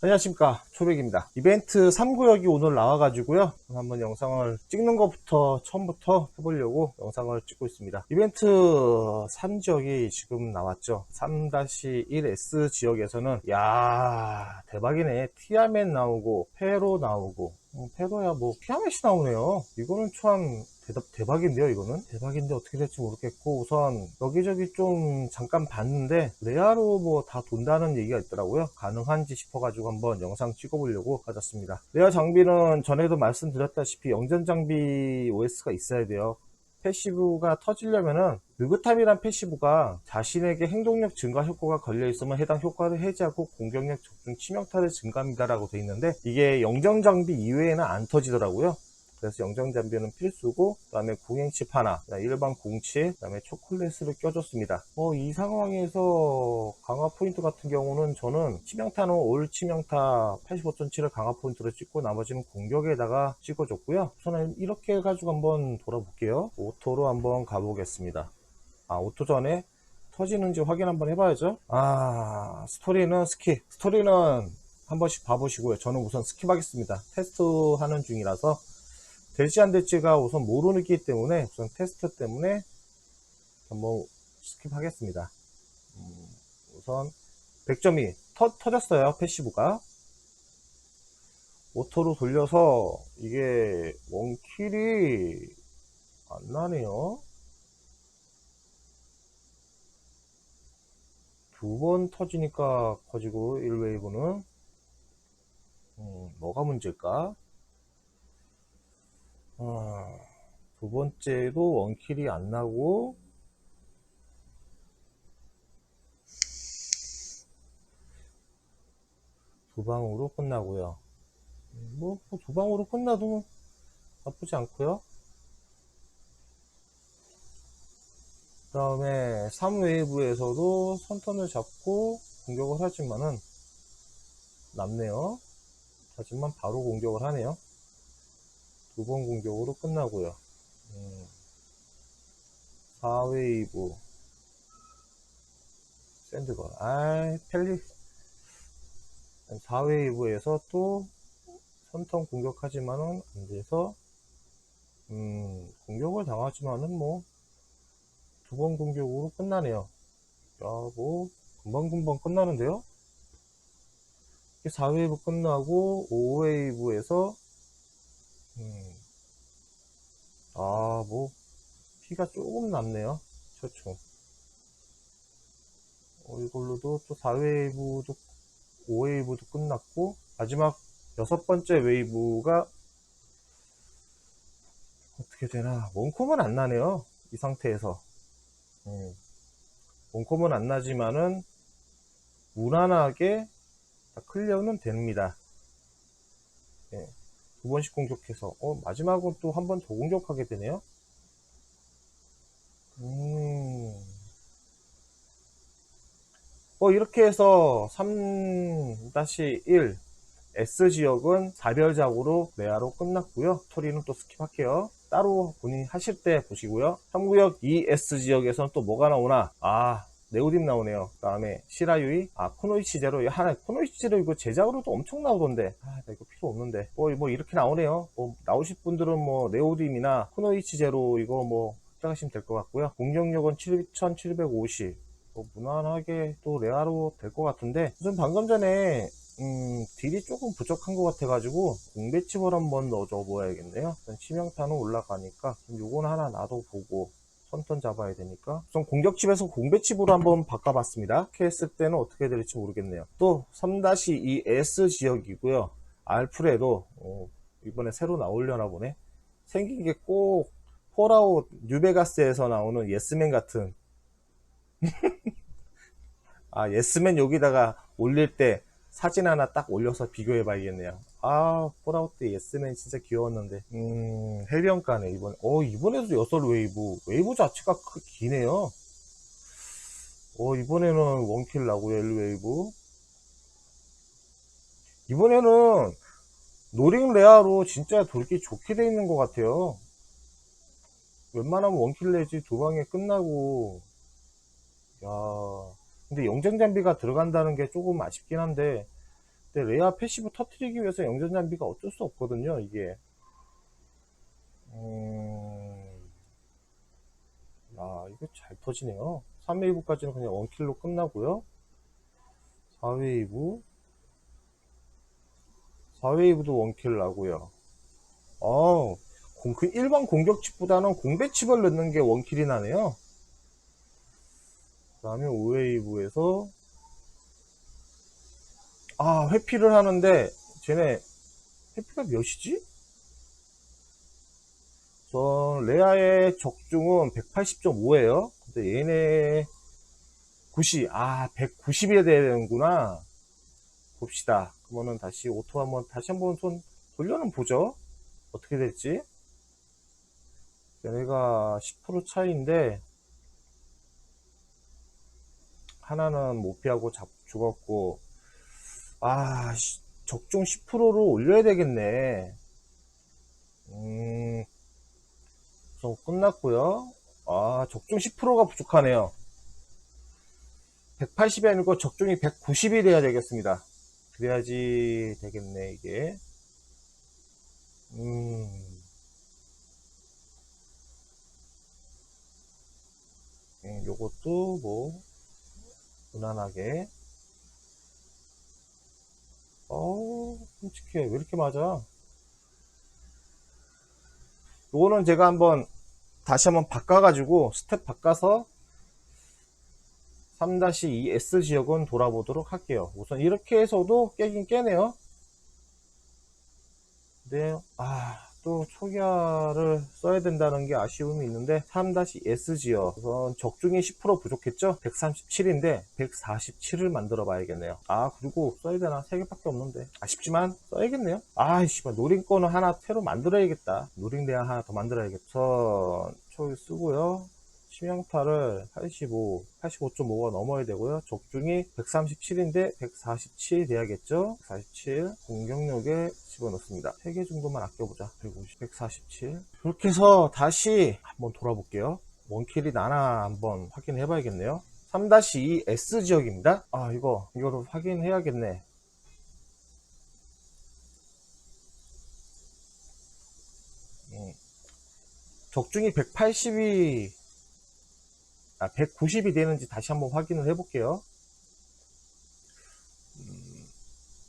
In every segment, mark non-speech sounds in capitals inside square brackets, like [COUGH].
안녕하십니까. 초백입니다. 이벤트 3구역이 오늘 나와가지고요. 한번 영상을 찍는 것부터 처음부터 해보려고 영상을 찍고 있습니다. 이벤트 3지역이 지금 나왔죠. 3-1S 지역에서는 야 대박이네. 티아멧 나오고 페로 나오고. 음, 페로야 뭐 티아멧이 나오네요. 이거는 참 대답, 대박인데요 이거는? 대박인데 어떻게 될지 모르겠고 우선 여기저기 좀 잠깐 봤는데 레아로 뭐 다 돈다는 얘기가 있더라고요. 가능한지 싶어가지고 한번 영상 찍어보려고 가졌습니다. 레아 장비는 전에도 말씀드렸다시피 영전 장비 OS가 있어야 돼요. 패시브가 터지려면은 느그탐이란 패시브가 자신에게 행동력 증가 효과가 걸려 있으면 해당 효과를 해제하고 공격력 적중 치명타를 증가합니다 라고 돼 있는데 이게 영정 장비 이외에는 안 터지더라고요. 그래서 영정 장비는 필수고 그 다음에 구행칩 하나, 그다음에 일반 공칩, 그 다음에 초콜릿을 껴줬습니다. 어, 이 상황에서 강화 포인트 같은 경우는 저는 치명타는 올 치명타 85.7을 강화 포인트로 찍고 나머지는 공격에다가 찍어줬고요. 저는 이렇게 해가지고 한번 돌아볼게요. 오토로 한번 가보겠습니다. 아, 오토 전에 터지는지 확인 한번 해봐야죠. 아, 스토리는 스킵. 스토리는 한 번씩 봐보시고요. 저는 우선 스킵하겠습니다. 테스트 하는 중이라서 될지 안 될지가 우선 모르기 때문에 우선 테스트 때문에 한번 스킵하겠습니다. 음, 우선 100점이 터, 터졌어요. 패시브가. 오토로 돌려서 이게 원킬이 안 나네요. 두 번 터지니까 커지고 1웨이브는 음, 뭐가 문제일까? 아, 두 번째도 원킬이 안 나고 두 방으로 끝나고요. 뭐 두 방으로 끝나도 나쁘지 않고요. 그 다음에 3웨이브에서도 선턴을 잡고 공격을 하지만은 남네요. 하지만 바로 공격을 하네요. 두 번 공격으로 끝나고요. 음, 4웨이브 샌드걸 아이 펠리 4웨이브에서 또 선턴 공격하지만은 안 돼서 음, 공격을 당하지만은 뭐 두 번 공격으로 끝나네요. 야, 뭐 금방금방 끝나는데요? 4웨이브 끝나고 5웨이브에서 음, 아, 뭐 피가 조금 남네요. 초총. 어, 이걸로도 또 4웨이브도 5웨이브도 끝났고 마지막 여섯 번째 웨이브가 어떻게 되나 원콤은 안 나네요. 이 상태에서. 음, 원콤은 안 나지만은 무난하게 다 클리어는 됩니다. 예, 두 번씩 공격해서 어, 마지막은 또 한 번 더 공격하게 되네요. 음. 뭐 이렇게 해서 3-1 S 지역은 사별작으로 레아로 끝났고요. 스토리는 또 스킵할게요. 따로 본인 하실 때 보시고요. 3구역 2S 지역에서는 또 뭐가 나오나? 아, 네오딤 나오네요. 그 다음에 시라유이, 아, 코노이치 제로. 하나, 코노이치 제로 이거 제작으로도 엄청 나오던데. 아, 나 이거 필요 없는데. 뭐, 뭐 이렇게 나오네요. 뭐, 나오실 분들은 뭐, 네오딤이나 코노이치 제로 이거 뭐, 시작하시면 될 것 같고요. 공격력은 7750. 뭐, 무난하게 또 레아로 될 것 같은데. 우선 방금 전에 음, 딜이 조금 부족한 것 같아가지고 공배칩을 한번 넣어줘 보야겠네요. 일단 치명타는 올라가니까 요건 하나 놔둬보고 선턴 잡아야 되니까 우선 공격칩에서 공배칩으로 한번 바꿔봤습니다. 이렇게 했을 때는 어떻게 될지 모르겠네요. 또 3-2S 지역이고요. 알프레도 어, 이번에 새로 나오려나 보네. 생긴 게 꼭 폴아웃 뉴베가스에서 나오는 예스맨 같은 [LAUGHS] 아 예스맨 여기다가 올릴 때 사진 하나 딱 올려서 비교해 봐야겠네요. 아, 폴아웃 때 예스맨 진짜 귀여웠는데. 음, 헬리언가네, 이번에. 어, 이번에도 여섯 웨이브. 웨이브 자체가 크, 기네요. 어, 이번에는 원킬 나고요, 1웨이브. 이번에는 노링 레아로 진짜 돌기 좋게 돼 있는 것 같아요. 웬만하면 원킬 내지 두 방에 끝나고, 야 근데 영장 장비가 들어간다는 게 조금 아쉽긴 한데 근데 레아 패시브 터트리기 위해서 영전 장비가 어쩔 수 없거든요, 이게. 음, 야, 이거 잘 터지네요. 3웨이브까지는 그냥 원킬로 끝나고요. 4웨이브. 4웨이브도 원킬 나고요. 어, 공, 그 일반 공격칩보다는 공배칩을 넣는 게 원킬이 나네요. 그 다음에 5웨이브에서 아, 회피를 하는데, 쟤네, 회피가 몇이지? 전, 레아의 적중은 180.5예요. 근데 얘네, 90, 아, 190이어야 되는구나. 봅시다. 그러면은 다시 오토 한번, 다시 한번 손 돌려는 보죠. 어떻게 될지. 얘네가 10% 차이인데, 하나는 못 피하고 잡, 죽었고, 아, 씨, 적중 10%로 올려야 되겠네. 음, 좀 끝났고요. 아, 적중 10%가 부족하네요. 180이 아니고 적중이 190이 돼야 되겠습니다. 그래야지 되겠네, 이게. 음, 음, 요것도 뭐, 무난하게. 어우, 끔찍해. 왜 이렇게 맞아? 요거는 제가 한번, 다시 한번 바꿔 가지고, 스텝 바꿔서, 3-2S 지역은 돌아보도록 할게요. 우선 이렇게 해서도 깨긴 깨네요. 근데, 아, 또 초기화를 써야 된다는 게 아쉬움이 있는데 3-S 지역 우선 적중이 10% 부족했죠? 137인데 147을 만들어 봐야겠네요. 아 그리고 써야 되나? 3개밖에 없는데. 아쉽지만 써야겠네요. 아이씨 노린 거는 하나 새로 만들어야겠다. 노린 대야 하나 더 만들어야겠다. 우선 초기 쓰고요 치명타를 85, 85.5가 넘어야 되고요. 적중이 137인데 147 돼야겠죠? 147 공격력에 집어넣습니다. 3개 정도만 아껴보자. 150, 147 그렇게 해서 다시 한번 돌아볼게요. 원킬이 나나 한번 확인해 봐야겠네요. 3-2 S 지역입니다. 아 이거 이거를 확인해야겠네. 음. 적중이 180이 아, 190이 되는지 다시 한번 확인을 해볼게요. 음,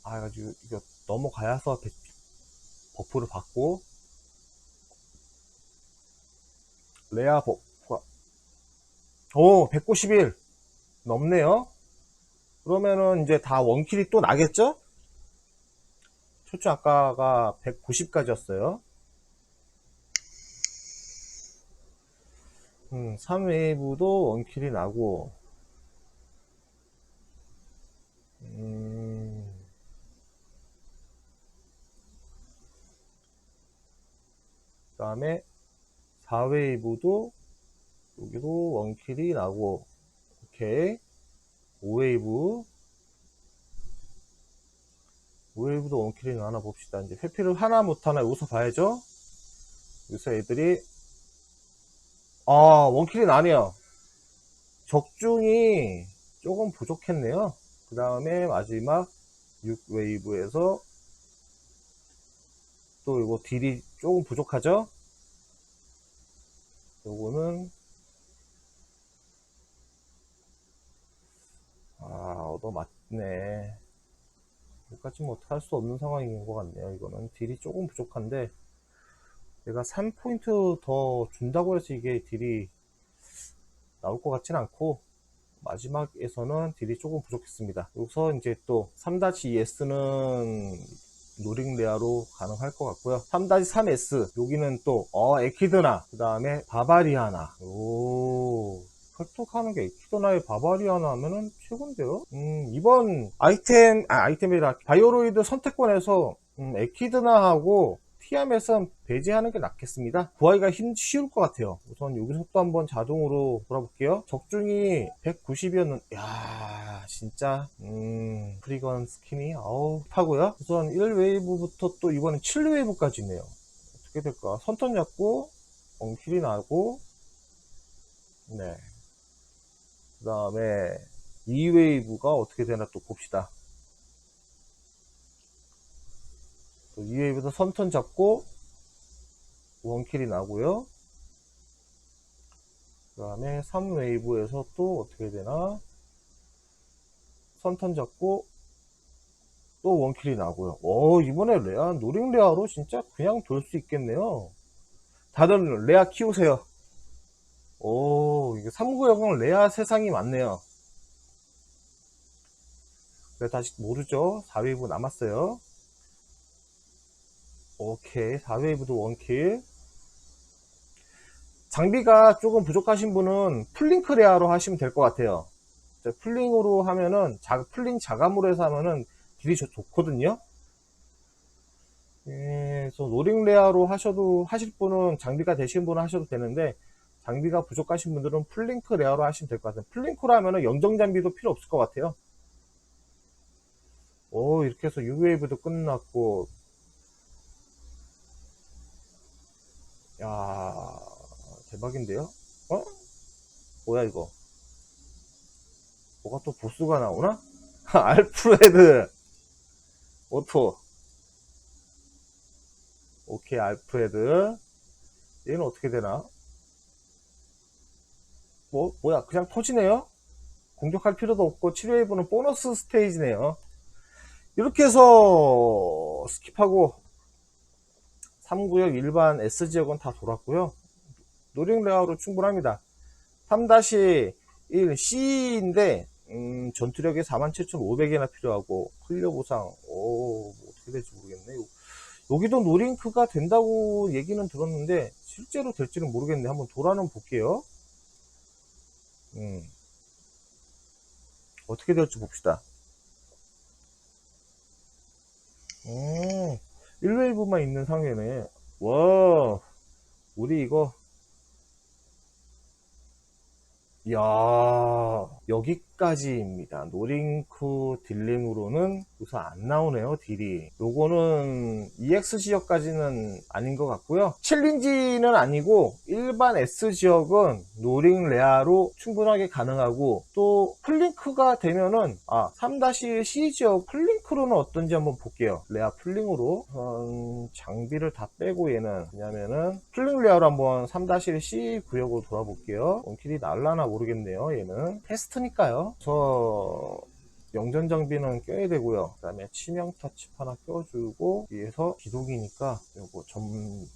아, 가지고 이거 넘어가야서 버프를 받고 레아 버프가 오, 191 넘네요. 그러면은 이제 다 원킬이 또 나겠죠? 초초 아까가 190까지였어요. 음, 3웨이브도 원킬이 나고, 음, 그 다음에 4웨이브도 여기도 원킬이 나고, 오케이. 5웨이브, 5웨이브도 원킬이 나나 봅시다. 이제 회피를 하나 못하나 여기서 봐야죠. 여기서 애들이 아, 원킬이 나네요. 적중이 조금 부족했네요. 그 다음에 마지막 6웨이브에서 또 이거 딜이 조금 부족하죠? 요거는 아, 얻어 맞네. 여기까지 뭐 어떻게 할 수 없는 상황인 것 같네요. 이거는 딜이 조금 부족한데 내가 3포인트 더 준다고 해서 이게 딜이 나올 것 같진 않고 마지막에서는 딜이 조금 부족했습니다. 여기서 이제 또 3-2S는 노링 레아로 가능할 것 같고요. 3-3S 여기는 또 어, 에키드나 그 다음에 바바리아나 오 획득하는 게 에키드나의 바바리아나 하면은 최고인데요. 음, 이번 아이템 아, 아이템이라 바이오로이드 선택권에서 음, 에키드나하고 티아멧은 배제하는 게 낫겠습니다. 구하기가 힘 쉬울 것 같아요. 우선 여기서 또 한번 자동으로 돌아볼게요. 적중이 190이었는, 야 진짜, 음, 프리건 스킨이, 아우, 파고요. 우선 1웨이브부터 또 이번엔 7웨이브까지 있네요. 어떻게 될까? 선턴 잡고, 엉킬이 나고, 네. 그 다음에 2웨이브가 어떻게 되나 또 봅시다. 또 2웨이브도 선턴 잡고 원킬이 나고요. 그 다음에 3웨이브에서 또 어떻게 되나 선턴 잡고 또 원킬이 나고요. 오 이번에 레아 노링 레아로 진짜 그냥 돌 수 있겠네요. 다들 레아 키우세요. 오 이게 3구역은 레아 세상이 많네요. 그래도 아직 모르죠. 4웨이브 남았어요. 오케이. 4웨이브도 원킬. 장비가 조금 부족하신 분은 플링크 레아로 하시면 될 것 같아요. 이제 플링으로 하면은 자, 플링 자감으로 해서 하면은 딜이 좋, 좋거든요. 예, 그래서 노링 레아로 하셔도 하실 분은 장비가 되신 분은 하셔도 되는데 장비가 부족하신 분들은 플링크 레아로 하시면 될 것 같아요. 플링크로 하면은 영정 장비도 필요 없을 것 같아요. 오 이렇게 해서 6웨이브도 끝났고 야 대박인데요? 어? 뭐야 이거? 뭐가 또 보스가 나오나? [LAUGHS] 알프레드 오토 오케이 알프레드 얘는 어떻게 되나? 뭐 뭐야 그냥 터지네요? 공격할 필요도 없고 7웨이브는 보너스 스테이지네요 이렇게 해서 스킵하고 3구역 일반 S지역은 다 돌았고요. 노링 레아로 충분합니다. 3-1C인데 음, 전투력이 47,500이나 필요하고 클리어 보상 오, 뭐 어떻게 될지 모르겠네. 요- 여기도 노링크가 된다고 얘기는 들었는데 실제로 될지는 모르겠네. 한번 돌아는 볼게요. 음. 어떻게 될지 봅시다. 음, 1웨이브만 있는 상태네. 와, 우리 이거, 이야, 여기까지입니다. 노링크 딜링으로는 우선 안 나오네요, 딜이. 요거는 EX 지역까지는 아닌 것 같고요. 챌린지는 아니고, 일반 S 지역은 노링 레아로 충분하게 가능하고, 또 플링크가 되면은, 아, 3-1C 지역 플링크로는 어떤지 한번 볼게요. 레아 플링으로. 우선 장비를 다 빼고 얘는, 왜냐면은, 플링 레아로 한번 3-1C 구역으로 돌아볼게요. 원킬이 날라나 모르겠네요, 얘는. 테스트 니까요. 저, 영전 장비는 껴야 되고요. 그 다음에 치명 터치 하나 껴주고 위에서 기동이니까 요거 점폭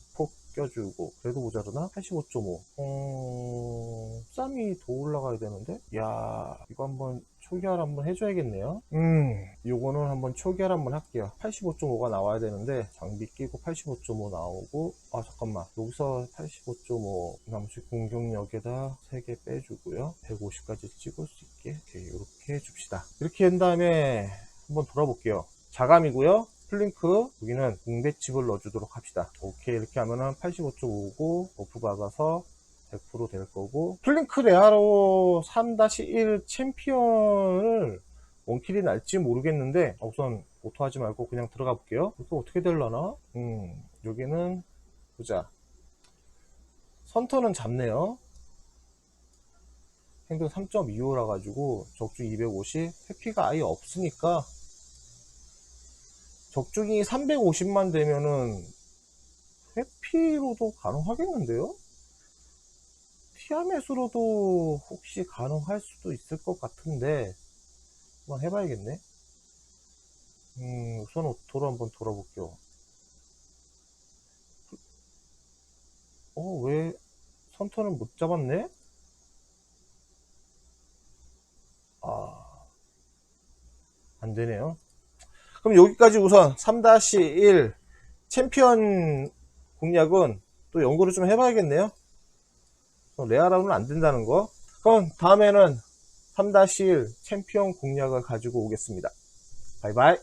껴주고 그래도 모자르나? 85.5 어... 쌈이 더 올라가야 되는데? 야 이거 한번 초기화 한번 해줘야겠네요. 음. 요거는 한번 초기화 한번 할게요. 85.5가 나와야 되는데 장비 끼고 85.5 나오고 아 잠깐만. 여기서 85.5 남수 공격력에다 3개 빼주고요. 150까지 찍을 수 있게 이렇게, 이렇게 해줍시다. 이렇게 한 다음에 한번 돌아볼게요. 자감이고요 플링크 여기는 공대칩을 넣어주도록 합시다. 오케이 이렇게 하면은 85.5고 버프 받아서 100%될 거고. 플링크 레아로 3-1 챔피언을 원킬이 날지 모르겠는데 아, 우선 오토하지 말고 그냥 들어가 볼게요. 이거 어떻게 될라나? 음 여기는 보자. 선턴은 잡네요. 행동 3.25라 가지고 적중 250 회피가 아예 없으니까 적중이 350만 되면은 회피로도 가능하겠는데요? 티아멧으로도 혹시 가능할 수도 있을 것 같은데 한번 해봐야겠네 음 우선 오토로 한번 돌아볼게요 어 왜 선턴을 못 잡았네? 아 안되네요 그럼 여기까지 우선 3-1 챔피언 공략은 또 연구를 좀 해봐야겠네요 어, 레아라고는 안 된다는 거. 그럼 다음에는 3-1 챔피언 공략을 가지고 오겠습니다. 바이바이.